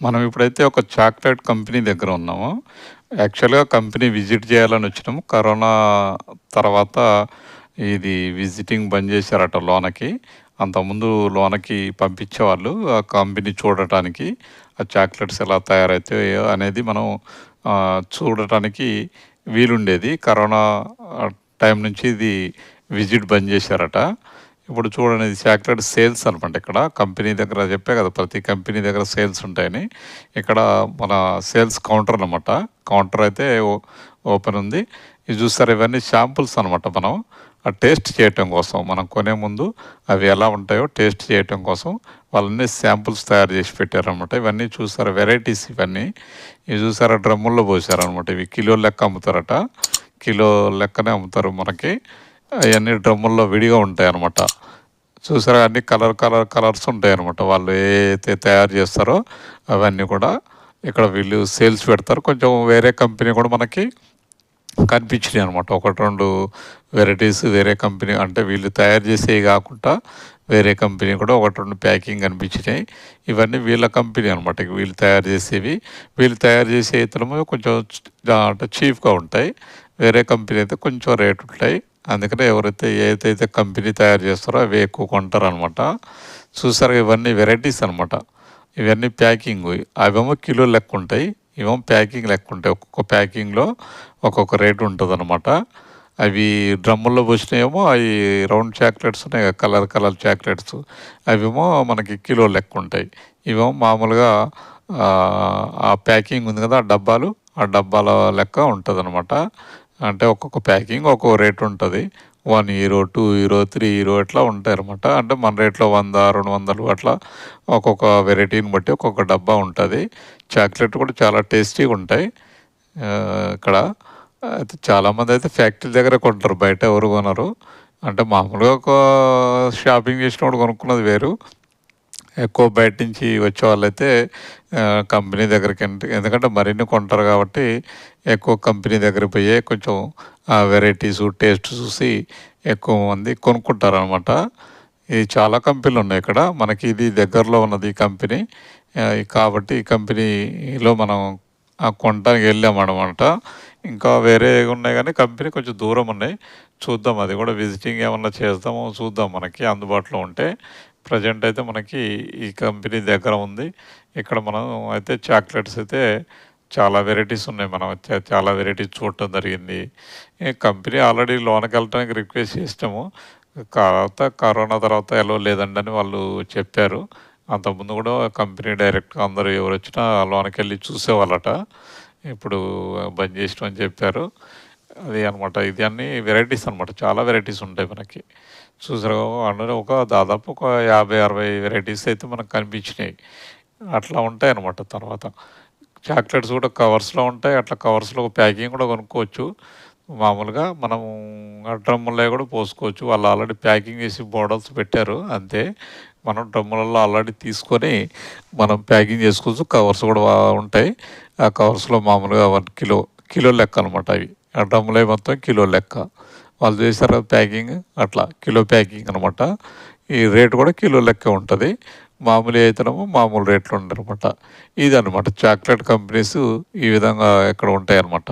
మనం ఇప్పుడైతే ఒక చాక్లెట్ కంపెనీ దగ్గర ఉన్నాము. యాక్చువల్‌గా కంపెనీ విజిట్ చేయాలని వచ్చినాము. కరోనా తర్వాత ఇది విజిటింగ్ బంద్ చేశారట లోనకి. అంతకుముందు లోనకి పంపించేవాళ్ళు. ఆ కంపెనీ చూడటానికి. ఆ చాక్లెట్స్ ఎలా తయారవుతాయో అనేది మనం చూడటానికి వీలుండేది. కరోనా టైం నుంచి ఇది విజిట్ బంద్ చేశారట. ఇప్పుడు చూడండి ఇది చాక్లెట్ సేల్స్ అనమాట ఇక్కడ. కంపెనీ దగ్గర చెప్పే కదా! ప్రతి కంపెనీ దగ్గర సేల్స్ ఉంటాయని. ఇక్కడ మన సేల్స్ కౌంటర్ అనమాట. కౌంటర్ అయితే ఓ ఓపెన్ ఉంది. ఇది చూస్తారు ఇవన్నీ శాంపుల్స్ అనమాట మనం. ఆ టేస్ట్ చేయటం కోసం. మనం కొనే ముందు అవి ఎలా ఉంటాయో టేస్ట్ చేయటం కోసం వాళ్ళన్నీ శాంపుల్స్ తయారు చేసి పెట్టారనమాట. ఇవన్నీ చూసారా వెరైటీస్ ఇవన్నీ. ఇవి చూసారా డ్రమ్ముల్లో పోసారనమాట. ఇవి కిలో లెక్క అమ్ముతారట. కిలో లెక్కనే అమ్ముతారు మనకి. అవన్నీ డ్రమ్ముల్లో విడిగా ఉంటాయి అనమాట చూసారా అన్ని కలర్, కలర్, కలర్స్ ఉంటాయి అనమాట వాళ్ళు ఏదైతే తయారు చేస్తారో అవన్నీ కూడా ఇక్కడ వీళ్ళు సేల్స్ పెడతారు. కొంచెం వేరే కంపెనీ కూడా మనకి కనిపించినాయి అనమాట. 1, 2 వెరైటీస్ వేరే కంపెనీ అంటే వీళ్ళు తయారు చేసేవి కాకుండా వేరే కంపెనీ కూడా 1, 2 ప్యాకింగ్ కనిపించినాయి. ఇవన్నీ వీళ్ళ కంపెనీ అనమాట. వీళ్ళు తయారు చేసేవి. వీళ్ళు తయారు చేసే ఇతరము కొంచెం అంటే చీప్‌గా ఉంటాయి. వేరే కంపెనీ అయితే కొంచెం రేట్ ఉంటాయి. అందుకనే ఎవరైతే ఏదైతే కంపెనీ తయారు చేస్తారో అవి ఎక్కువ కొంటారనమాట. చూసారా ఇవన్నీ వెరైటీస్ అనమాట. ఇవన్నీ ప్యాకింగ్ అవేమో కిలో లెక్క ఉంటాయి. ఇవేమో ప్యాకింగ్ లెక్క ఉంటాయి. ఒక్కొక్క ప్యాకింగ్‌లో ఒక్కొక్క రేటు ఉంటుంది అనమాట అవి డ్రమ్ముల్లో పోసినాయేమో అవి రౌండ్ చాక్లెట్స్ ఉన్నాయి కలర్, కలర్ చాక్లెట్స్ అవేమో మనకి కిలో లెక్క ఉంటాయి. ఇవేమో మామూలుగా ఆ ప్యాకింగ్ ఉంది కదా! ఆ డబ్బాలు. ఆ డబ్బాల లెక్క ఉంటదనమాట. అంటే ఒక్కొక్క ప్యాకింగ్ ఒక్కో రేట్ ఉంటది. 1 యూరో, 2 యూరో, 3 యూరో ఇట్లా ఉంటాయనమాట. అంటే మన రేట్‌లో 100, 200 అట్లా ఒక్కొక్క వెరైటీని బట్టి ఒక్కొక్క డబ్బా ఉంటుంది చాక్లెట్ కూడా చాలా టేస్టీగా ఉంటాయి. ఇక్కడ అయితే చాలామంది అయితే ఫ్యాక్టరీ దగ్గర కొంటారు. బయట ఎవరు కొనరు. అంటే మామూలుగా ఒక షాపింగ్ చేసినప్పుడు కొనుక్కున్నది వేరు. ఎక్కువ బయట నుంచి వచ్చేవాళ్ళైతే వాళ్ళైతే కంపెనీ దగ్గరికి ఎందుకంటే మరిన్ని కొంటారు కాబట్టి ఎక్కువ కంపెనీ దగ్గరికి పోయే కొంచెం వెరైటీస్ టేస్ట్ చూసి ఎక్కువ మంది కొనుక్కుంటారనమాట. ఇది చాలా కంపెనీలు ఉన్నాయి ఇక్కడ. మనకి ఇది దగ్గరలో ఉన్నది ఈ కంపెనీ. కాబట్టి ఈ కంపెనీలో మనం ఆహ్, కొనటానికి వెళ్ళామనమాట. ఇంకా వేరే ఉన్నాయి కానీ కంపెనీ కొంచెం దూరం ఉన్నాయి. చూద్దాం అది కూడా విజిటింగ్ ఏమన్నా చేద్దామో చూద్దాం మనకి అందుబాటులో ఉంటే. ప్రెజెంట్ అయితే మనకి ఈ కంపెనీ దగ్గర ఉంది. ఇక్కడ మనం అయితే చాక్లెట్స్ అయితే చాలా వెరైటీస్ ఉన్నాయి. మనం చాలా వెరైటీస్ చూడటం జరిగింది. కంపెనీ ఆల్రెడీ లోనకి వెళ్ళడానికి రిక్వెస్ట్ చేసినాము. తర్వాత కరోనా తర్వాత ఎలా లేదండి అని వాళ్ళు చెప్పారు. అంతకుముందు కూడా కంపెనీ డైరెక్ట్‌గా అందరూ ఎవరొచ్చినా లోనకెళ్ళి చూసేవాళ్ళట. ఇప్పుడు బంద్ చేసినామని చెప్పారు. అది అనమాట. ఇది అన్ని వెరైటీస్ అనమాట. చాలా వెరైటీస్ ఉంటాయి మనకి. చూసారు అందులో ఒక దాదాపు ఒక 50, 60 వెరైటీస్ అయితే మనకు కనిపించినాయి. అట్లా ఉంటాయి అనమాట తర్వాత. చాక్లెట్స్ కూడా కవర్స్‌లో ఉంటాయి. అట్లా కవర్స్‌లో ప్యాకింగ్ కూడా కొనుక్కోవచ్చు. మామూలుగా మనం ఆ డ్రమ్ముల్లో కూడా పోసుకోవచ్చు. వాళ్ళు ఆల్రెడీ ప్యాకింగ్ చేసి బోర్డర్స్ పెట్టారు అంతే. మనం డ్రమ్ములలో ఆల్రెడీ తీసుకొని మనం ప్యాకింగ్ చేసుకోవచ్చు. కవర్స్ కూడా ఉంటాయి. ఆ కవర్స్‌లో మామూలుగా వన్ కిలో, కిలో లెక్క అనమాట అవి. ఆ డ్రమ్ములే మొత్తం కిలో లెక్క. వాళ్ళు చేశారు ప్యాకింగ్ అట్లా కిలో ప్యాకింగ్ అనమాట. ఈ రేట్ కూడా కిలో లెక్క ఉంటుంది మామూలు అయితేనేమో మామూలు రేట్లు ఉండనమాట. ఇదనమాట చాక్లెట్ కంపెనీస్ ఈ విధంగా ఇక్కడ ఉంటాయనమాట.